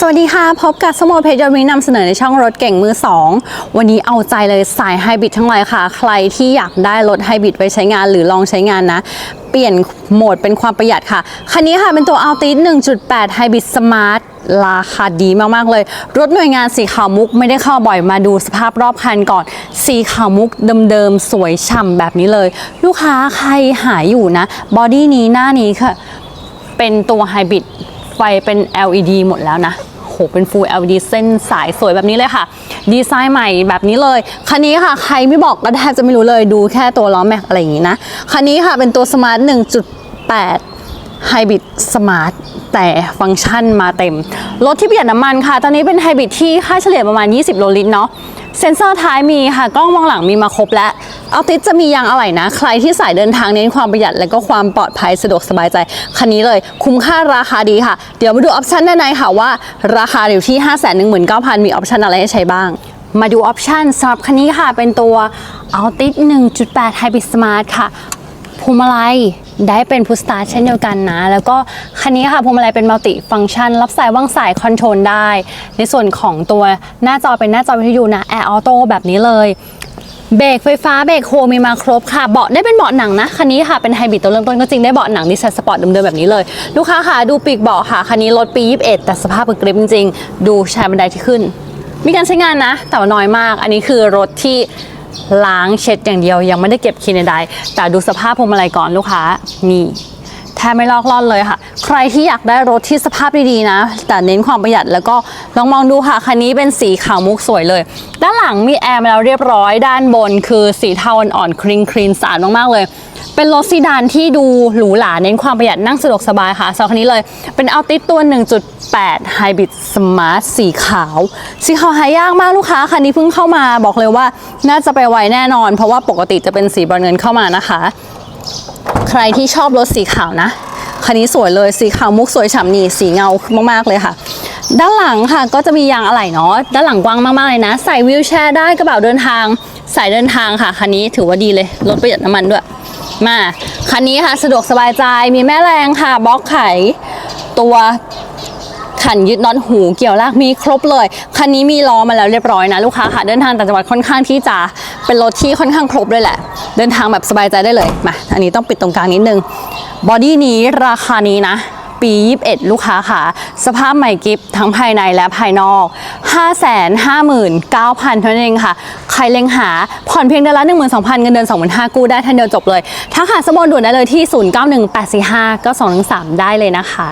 สวัสดีค่ะ พบกับสมโมเพจยอดวินำเสนอในช่องรถเก่งมือ 2 วันนี้เอาใจเลยสายไฮบริดทั้งหลายค่ะ ใครที่อยากได้รถไฮบริดไว้ใช้งานหรือลองใช้งานนะ เปลี่ยนโหมดเป็นความประหยัดค่ะ คันนี้ค่ะเป็นตัว Altis 1.8 Hybrid Smart ราคาดีมาก ๆ เลย รถหน่วยงานสีขาวมุกไม่ได้เข้าบ่อยมาดูสภาพรอบคันก่อน สีขาวมุกเดิม ๆ สวยฉ่ำแบบนี้เลย ลูกค้าใครหายอยู่นะบอดี้นี้หน้านี้ค่ะ เป็นตัวไฮบริดไฟเป็น LED หมดแล้วนะ หเป็น Full LED เส้นสายสวยแบบนี้เลยค่ะ ดีไซน์ใหม่แบบนี้เลย คันนี้ค่ะ ใครไม่บอกก็แทบจะไม่รู้เลยดูแค่ตัวล้อแม็กอะไรอย่างนี้นะ คันนี้ค่ะเป็นตัว Smart 1.8ไฮบริดสมาร์ทแต่ฟังก์ชันมาเต็ม รถที่ประหยัดน้ำมันค่ะ ตอนนี้เป็นไฮบริดที่ค่าเฉลี่ยประมาณ 20 โลลิตรเนาะเซ็นเซอร์ท้ายมีค่ะ กล้องมองหลังมีมาครบแล้ว เอาติดจะมียางอะไหล่นะ ใครที่สายเดินทางเน้นความประหยัด และก็ความปลอดภัยสะดวกสบายใจ คันนี้เลยคุ้มค่าราคาดีค่ะ เดี๋ยวมาดูออปชันด้านในค่ะว่า ราคาอยู่ที่ 5 1 9 0 0 0 มีออปชันอะไรให้ใช้บ้าง มาดูออปชันสำหรับคันนี้ค่ะ เป็นตัว Altis 1.8 Hybrid Smart ค่ะพวงมาลัยได้เป็นพุสตาร์เช่นเดียวกันนะ แล้วก็คันนี้ค่ะพวงมาลัยเป็นมัลติฟังก์ชัน รับสายว่างสายคอนโทรลได้ ในส่วนของตัวหน้าจอเป็นหน้าจอวิทยุนะแอร์ออโต้แบบนี้เลย เบรกไฟฟ้าเบรกโฮมีมาครบค่ะ เบาะได้เป็นเบาะหนังนะคันนี้ค่ะเป็นไฮบริดตัวเริ่มต้นก็จริงได้เบาะหนังดีไซน์สปอร์ตเดิมๆแบบนี้เลย ลูกค้าค่ะดูปีกเบาะค่ะคันนี้รถปี 21 แต่สภาพเป็นกริปจริงๆ ดูชายบันไดที่ขึ้น มีการใช้งานนะ แต่ว่าน้อยมาก อันนี้คือรถที่ล้างเช็ดอย่างเดียวยังไม่ได้เก็บคีนใดแต่ดูสภาพพวงมาลัยก่อนลูกค้านี่ บไม่ลอกล่อนเลยค่ะ ใครที่อยากได้รถที่สภาพดีๆนะ แต่เน้นความประหยัดแล้วก็ลองมองดูค่ะ คันนี้เป็นสีขาวมุกสวยเลย ด้านหลังมีแอร์มาแล้วเรียบร้อย ด้านบนคือสีเทาอ่อนๆครีนครีนสะอาดมากๆเลย เป็นรถซีดานที่ดูหรูหราเน้นความประหยัดนั่งสะดวกสบายค่ะสำหรับคันนี้เลย เป็นอัลติตัว 1.8 Hybrid Smart สีขาว สีขาวหายากมากลูกค้าคันนี้เพิ่งเข้ามาบอกเลยว่าน่าจะไปไวแน่นอน เพราะว่าปกติจะเป็นสีบรอนเงินเข้ามานะคะ ใครที่ชอบรถสีขาวนะคันนี้สวยเลยสีขาวมุกสวยฉ่ำนี่สีเงามากๆเลยค่ะ ด้านหลังค่ะก็จะมียางอะไหล่เนาะด้านหลังกว้างมากๆเลยนะ ใส่วิวแชร์ได้กระเป๋าเดินทางใส่เดินทางค่ะคันนี้ถือว่าดีเลยลดประหยัดน้ำมันด้วย มาคันนี้ค่ะสะดวกสบายใจมีแม่แรงค่ะบล็อกไขตัวขันยึดน็อตหูเกี่ยวลากมีครบเลย คันนี้มีล้อมาแล้วเรียบร้อยนะลูกค้าค่ะ เดินทางต่างจังหวัดค่อนข้างที่จะเป็นรถที่ค่อนข้างครบเลยแหละ เดินทางแบบสบายใจได้เลยมาอันนี้ต้องปิดตรงกลางนิดนึงบอดี้นี้ราคานี้นะปี 21 ลูกค้าค่ะ สภาพใหม่กิฟทั้งภายในและภายนอก 559,000 เท่านั้นเองค่ะ ใครเล็งหา ผ่อนเพียงเดือนละ 12,000 เงินเดือน25,000กู้ได้ทันเดียวจบเลย ถ้าหาสมอนด่วนได้เลยที่ 0918459213 ได้เลยนะคะ